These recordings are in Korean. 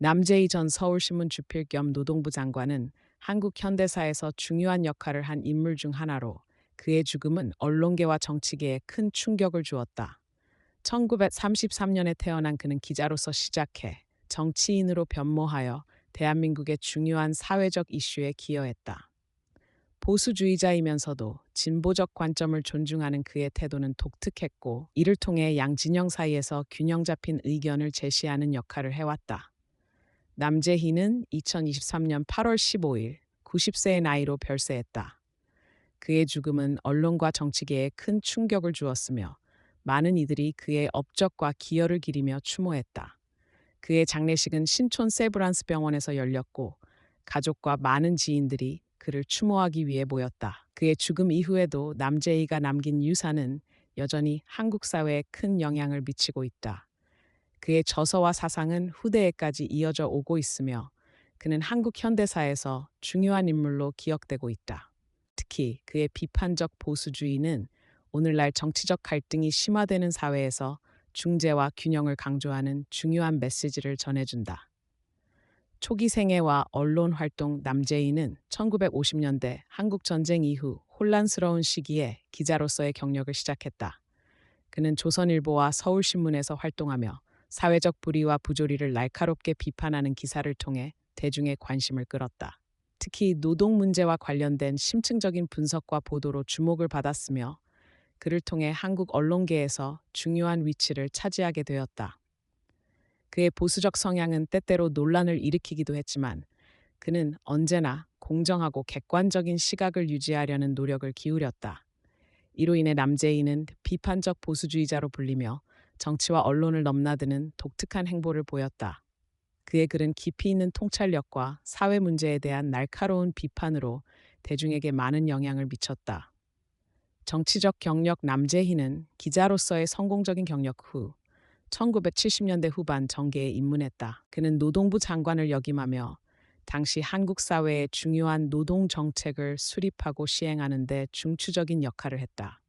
남재희 전 서울신문 주필 겸 노동부 장관은 한국 현대사에서 중요한 역할을 한 인물 중 하나로 그의 죽음은 언론계와 정치계에 큰 충격을 주었다. 1933년에 태어난 그는 기자로서 시작해 정치인으로 변모하여 대한민국의 중요한 사회적 이슈에 기여했다. 보수주의자이면서도 진보적 관점을 존중하는 그의 태도는 독특했고 이를 통해 양진영 사이에서 균형 잡힌 의견을 제시하는 역할을 해왔다. 남재희는 2023년 8월 15일 90세의 나이로 별세했다. 그의 죽음은 언론과 정치계에 큰 충격을 주었으며 많은 이들이 그의 업적과 기여를 기리며 추모했다. 그의 장례식은 신촌 세브란스 병원에서 열렸고 가족과 많은 지인들이 그를 추모하기 위해 모였다. 그의 죽음 이후에도 남재희가 남긴 유산은 여전히 한국 사회에 큰 영향을 미치고 있다. 그의 저서와 사상은 후대에까지 이어져 오고 있으며 그는 한국 현대사에서 중요한 인물로 기억되고 있다. 특히 그의 비판적 보수주의는 오늘날 정치적 갈등이 심화되는 사회에서 중재와 균형을 강조하는 중요한 메시지를 전해준다. 초기 생애와 언론 활동 남재희는 1950년대 한국 전쟁 이후 혼란스러운 시기에 기자로서의 경력을 시작했다. 그는 조선일보와 서울신문에서 활동하며 사회적 불의와 부조리를 날카롭게 비판하는 기사를 통해 대중의 관심을 끌었다. 특히 노동 문제와 관련된 심층적인 분석과 보도로 주목을 받았으며 그를 통해 한국 언론계에서 중요한 위치를 차지하게 되었다. 그의 보수적 성향은 때때로 논란을 일으키기도 했지만 그는 언제나 공정하고 객관적인 시각을 유지하려는 노력을 기울였다. 이로 인해 남재희는 비판적 보수주의자로 불리며 정치와 언론을 넘나드는 독특한 행보를 보였다. 그의 글은 깊이 있는 통찰력과 사회 문제에 대한 날카로운 비판으로 대중에게 많은 영향을 미쳤다. 정치적 경력 남재희는 기자로서의 성공적인 경력 후 1970년대 후반 정계에 입문했다. 그는 노동부 장관을 역임하며 당시 한국 사회의 중요한 노동 정책을 수립하고 시행하는 데 중추적인 역할을 했다.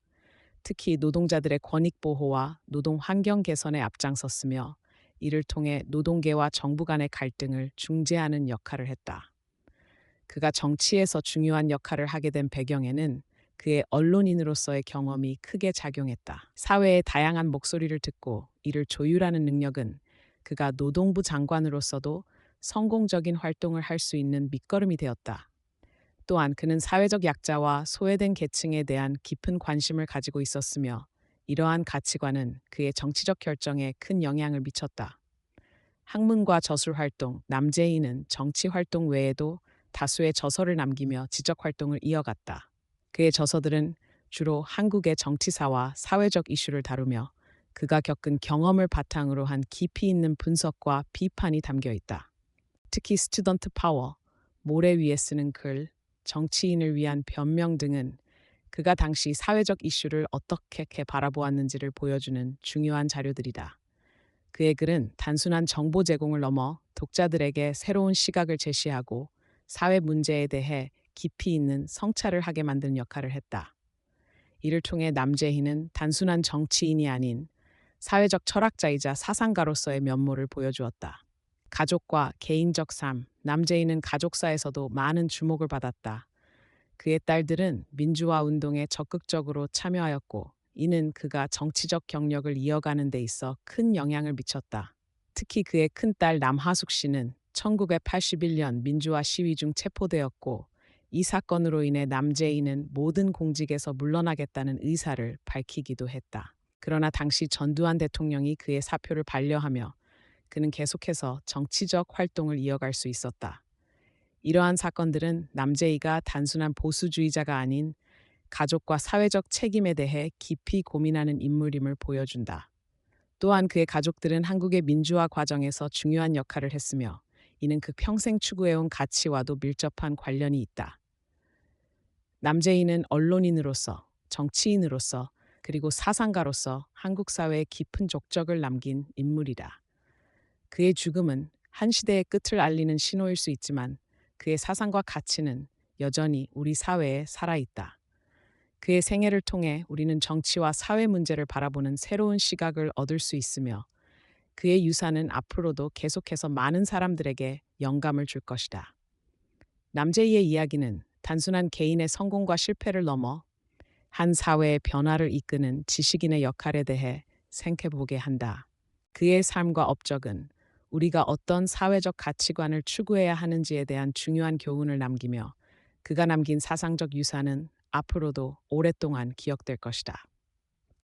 특히 노동자들의 권익 보호와 노동 환경 개선에 앞장섰으며 이를 통해 노동계와 정부 간의 갈등을 중재하는 역할을 했다. 그가 정치에서 중요한 역할을 하게 된 배경에는 그의 언론인으로서의 경험이 크게 작용했다. 사회의 다양한 목소리를 듣고 이를 조율하는 능력은 그가 노동부 장관으로서도 성공적인 활동을 할 수 있는 밑거름이 되었다. 또한 그는 사회적 약자와 소외된 계층에 대한 깊은 관심을 가지고 있었으며 이러한 가치관은 그의 정치적 결정에 큰 영향을 미쳤다. 학문과 저술 활동, 남재희는 정치 활동 외에도 다수의 저서를 남기며 지적 활동을 이어갔다. 그의 저서들은 주로 한국의 정치사와 사회적 이슈를 다루며 그가 겪은 경험을 바탕으로 한 깊이 있는 분석과 비판이 담겨 있다. 특히 스튜던트 파워, 모래 위에 쓰는 글, 정치인을 위한 변명 등은 그가 당시 사회적 이슈를 어떻게 바라보았는지를 보여주는 중요한 자료들이다. 그의 글은 단순한 정보 제공을 넘어 독자들에게 새로운 시각을 제시하고 사회 문제에 대해 깊이 있는 성찰을 하게 만드는 역할을 했다. 이를 통해 남재희는 단순한 정치인이 아닌 사회적 철학자이자 사상가로서의 면모를 보여주었다. 가족과 개인적 삶, 남재희는 가족사에서도 많은 주목을 받았다. 그의 딸들은 민주화 운동에 적극적으로 참여하였고 이는 그가 정치적 경력을 이어가는 데 있어 큰 영향을 미쳤다. 특히 그의 큰딸 남하숙 씨는 1981년 민주화 시위 중 체포되었고 이 사건으로 인해 남재희는 모든 공직에서 물러나겠다는 의사를 밝히기도 했다. 그러나 당시 전두환 대통령이 그의 사표를 반려하며 그는 계속해서 정치적 활동을 이어갈 수 있었다. 이러한 사건들은 남재희가 단순한 보수주의자가 아닌 가족과 사회적 책임에 대해 깊이 고민하는 인물임을 보여준다. 또한 그의 가족들은 한국의 민주화 과정에서 중요한 역할을 했으며 이는 그 평생 추구해온 가치와도 밀접한 관련이 있다. 남재희는 언론인으로서, 정치인으로서, 그리고 사상가로서 한국 사회에 깊은 족적을 남긴 인물이다. 그의 죽음은 한 시대의 끝을 알리는 신호일 수 있지만 그의 사상과 가치는 여전히 우리 사회에 살아있다. 그의 생애를 통해 우리는 정치와 사회 문제를 바라보는 새로운 시각을 얻을 수 있으며 그의 유산은 앞으로도 계속해서 많은 사람들에게 영감을 줄 것이다. 남재희의 이야기는 단순한 개인의 성공과 실패를 넘어 한 사회의 변화를 이끄는 지식인의 역할에 대해 생각해보게 한다. 그의 삶과 업적은 우리가 어떤 사회적 가치관을 추구해야 하는지에 대한 중요한 교훈을 남기며 그가 남긴 사상적 유산은 앞으로도 오랫동안 기억될 것이다.